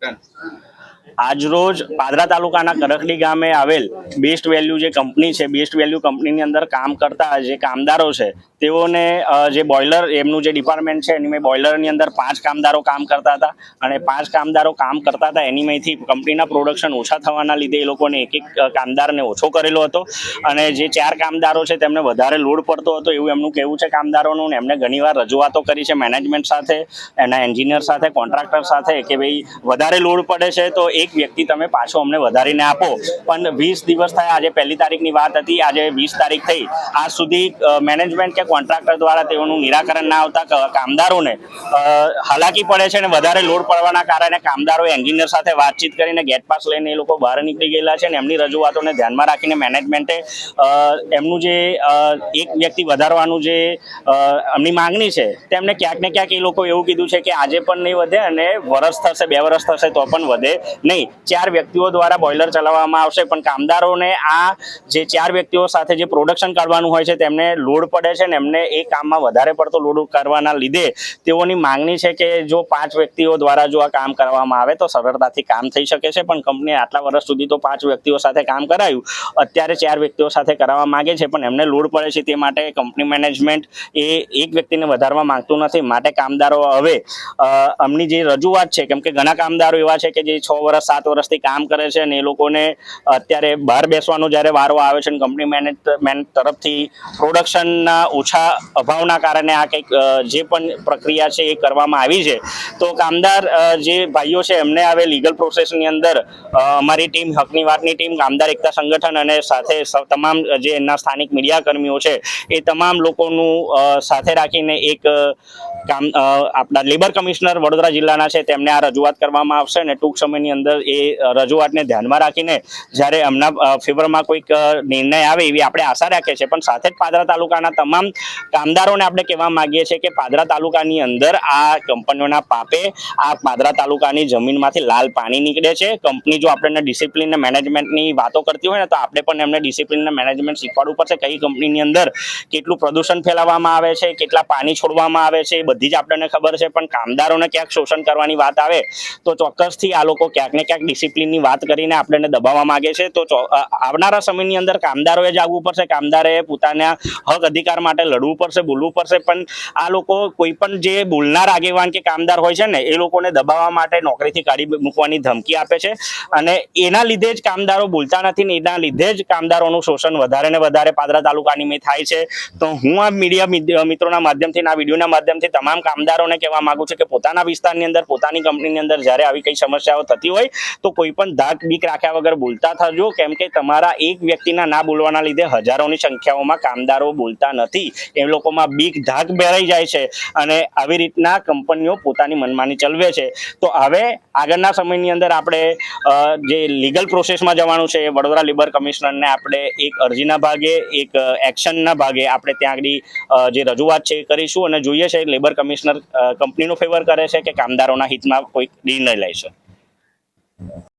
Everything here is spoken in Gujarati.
干 આજરોજ પાદરા તાલુકાના કરકડી ગામે આવેલ બેસ્ટ વેલ્યુ જે કંપની છે બેસ્ટ વેલ્યુ કંપનીની અંદર કામ કરતા જે કામદારો છે, તેઓને જે બોઇલર એમનું જે ડિપાર્ટમેન્ટ છે, એની મેં બોઇલરની અંદર પાંચ કામદારો કામ કરતા હતા અને પાંચ કામદારો કામ કરતા હતા એની મેંથી કંપનીના પ્રોડક્શન ઓછા થવાના લીધે એ લોકોને એક એક કામદારને ઓછો કરેલો હતો અને જે ચાર કામદારો છે તેમને વધારે લોડ પડતો હતો એવું એમનું કહેવું છે કામદારોનું ને એમને ઘણીવાર રજૂઆતો કરી છે મેનેજમેન્ટ સાથે, એના એન્જિનિયર સાથે કોન્ટ્રાક્ટર સાથે કે ભાઈ વધારે લોડ પડે છે તો એક વ્યક્તિ તમે પાછો અમને વધારીને આપો. પણ વીસ દિવસ થયા, આજે પહેલી તારીખની વાત હતી, આજે વીસ તારીખ થઈ. આજ સુધી મેનેજમેન્ટ કે કોન્ટ્રાક્ટર દ્વારા તેઓનું નિરાકરણ ના આવતા કામદારોને હાલાકી પડે છે અને વધારે લોડ પડવાના કારણે કામદારો એન્જિનિયર સાથે વાતચીત કરીને ગેટ પાસ લઈને એ લોકો બહાર નીકળી ગયેલા છે અને એમની રજૂઆતોને ધ્યાનમાં રાખીને મેનેજમેન્ટે એમનું જે એક વ્યક્તિ વધારવાનું જે એમની માંગણી છે, તેમને ક્યાંક ને ક્યાંક એ લોકો એવું કીધું છે કે આજે પણ નહીં વધે અને વરસ થશે, બે વરસ થશે તો પણ વધે. નહીં, ચાર વ્યક્તિઓ દ્વારા બોઇલર ચલાવવામાં આવશે, પણ કામદારોને આ જે ચાર વ્યક્તિઓ સાથે જે પ્રોડક્શન કાઢવાનું હોય છે, તેમને લોડ પડે છે ને એમને એ કામમાં વધારે પડતો લોડ કરવાના લીધે તેઓની માંગણી છે કે જો પાંચ વ્યક્તિઓ દ્વારા જો આ કામ કરવામાં આવે, તો સરળતાથી કામ થઈ શકે છે, પણ કંપનીએ આટલા વર્ષ સુધી તો પાંચ વ્યક્તિઓ સાથે કામ કરાયું. અત્યારે ચાર વ્યક્તિઓ સાથે કરાવવા માંગે છે, પણ એમને લોડ પડે છે, તે માટે કંપની મેનેજમેન્ટ એ એક વ્યક્તિને વધારવા માંગતું નથી. માટે કામદારો હવે અમની જે રજૂઆત છે, કેમ કે ઘણા કામદારો એવા છે કે જે છ વર્ષ, સાત વર્ષથી કામ કરે છે અને એ લોકોને અત્યારે બહાર બેસવાનો જ્યારે વારો આવે છે કંપની મેનેજમેન્ટ તરફથી પ્રોડક્શનના ઓછા અભાવના કારણે આ કંઈક જે પણ પ્રક્રિયા છે એ કરવામાં આવી છે. તો કામદાર જે ભાઈઓ છે એમને હવે લીગલ પ્રોસેસની અંદર અમારી ટીમ હકની વાતની ટીમ કામદાર એકતા સંગઠન અને સાથે તમામ જે એમના સ્થાનિક મીડિયાકર્મીઓ છે એ તમામ લોકોનું સાથે રાખીને એક કામ આપણા લેબર કમિશનર વડોદરા જિલ્લાના છે તેમને આ રજૂઆત કરવામાં આવશે અને ટૂંક સમયની અંદર એ રજૂઆતને ધ્યાનમાં રાખીને જ્યારે એમના ફેવરમાં કોઈક નિર્ણય આવે એવી આપણે આશા રાખીએ છીએ. પણ સાથે જ પાદરા તાલુકાના તમામ કામદારોને આપણે કહેવા માંગીએ છીએ કે પાદરા તાલુકાની અંદર આ કંપનીઓના પાપે આ પાદરા તાલુકાની જમીનમાંથી લાલ પાણી નીકળે છે. કંપની જો આપણને ડિસિપ્લિન મેનેજમેન્ટની વાતો કરતી હોય ને તો આપણે પણ એમને ડિસિપ્લિન મેનેજમેન્ટ શીખવાડવું પડશે. કઈ કંપનીની અંદર કેટલું પ્રદૂષણ ફેલાવવામાં આવે છે, કેટલા પાણી છોડવામાં આવે છે, એ બધી જ આપણને ખબર છે. પણ કામદારોને ક્યાંક શોષણ કરવાની વાત આવે તો ચોક્કસથી આ લોકો ક્યાંક ને ક્યાંક ડિસિપ્લિનની વાત કરીને આપણને દબાવવા માંગે છે. તો આવનારા સમયની અંદર કામદારોએ જ આવવું પડશે. કામદારે પોતાના હક અધિકાર માટે લડવું પડશે, બોલવું પડશે. પણ આ લોકો કોઈ પણ જે બોલનાર આગેવાન કે કામદાર હોય છે ને, એ લોકોને દબાવવા માટે નોકરીથી કાઢી મૂકવાની ધમકી આપે છે. અને એના લીધે જ કામદારો બોલતા નથી ને એના લીધે જ કામદારોનું શોષણ વધારે ને વધારે પાદરા તાલુકાની મેં થાય છે. તો હું આ મીડિયા મિત- મિત્રોના માધ્યમથી આ વિડીયોના માધ્યમથી તમામ કામદારોને કહેવા માગું છું કે પોતાના વિસ્તારની અંદર, પોતાની કંપનીની અંદર જ્યારે આવી કઈ સમસ્યાઓ થતી હોય તો કોઈ પણ ધાક બીક રાખ્યા વગર બોલતા થજો. કેમ કે તમારા એક વ્યક્તિના ના બોલવાના લીધે હજારોની સંખ્યાઓમાં કામદારો બોલતા નથી. એ લોકોમાં બીક ધાક ભેરાઈ જાય છે અને આવી રીતના કંપનીઓ પોતાની મનમાની ચલવે છે. તો હવે આગળના સમયની અંદર આપણે જે લીગલ પ્રોસેસમાં જવાનું છે, વડોદરા લેબર કમિશનરને આપણે એક અરજીના ભાગે, એક એક્શનના ભાગે આપણે ત્યાં આગળ જે રજૂઆત છે એ કરીશું અને જોઈએ છે લેબર કમિશનર કંપનીનો ફેવર કરે છે કે કામદારોના હિતમાં કોઈ નિર્ણય લે છે. you know,